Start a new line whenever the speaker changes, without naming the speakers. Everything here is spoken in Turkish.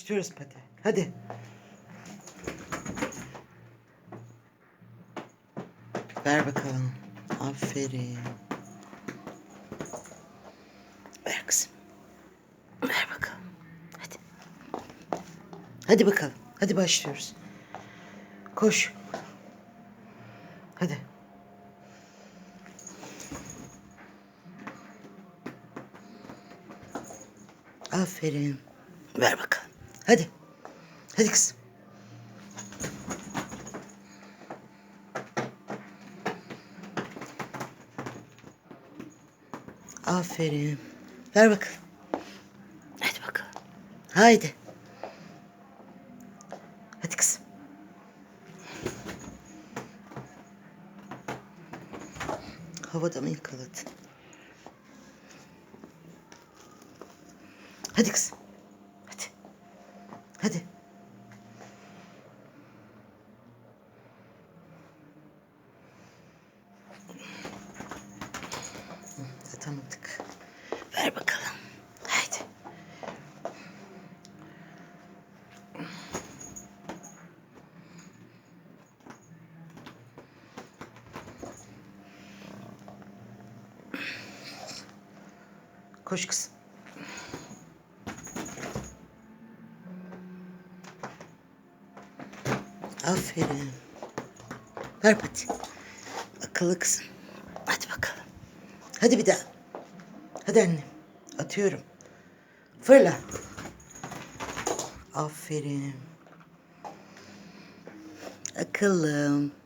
Başlıyoruz Pati. Hadi. Ver bakalım. Aferin. Ver kızım. Ver bakalım. Hadi. Hadi bakalım. Hadi başlıyoruz. Koş. Hadi. Aferin. Ver bakalım. Hadi. Hadi kızım. Aferin. Ver bakalım. Hadi bakalım. Haydi. Hadi kızım. Havada mı yakaladın? Hadi kızım. Hadi. Hı, Atamadık. Ver bakalım. Haydi. Koş kızım. Aferin. Ver pati. Akıllı kızım. Hadi bakalım. Hadi bir daha. Hadi annem. Atıyorum. Fırla. Aferin. Akıllım.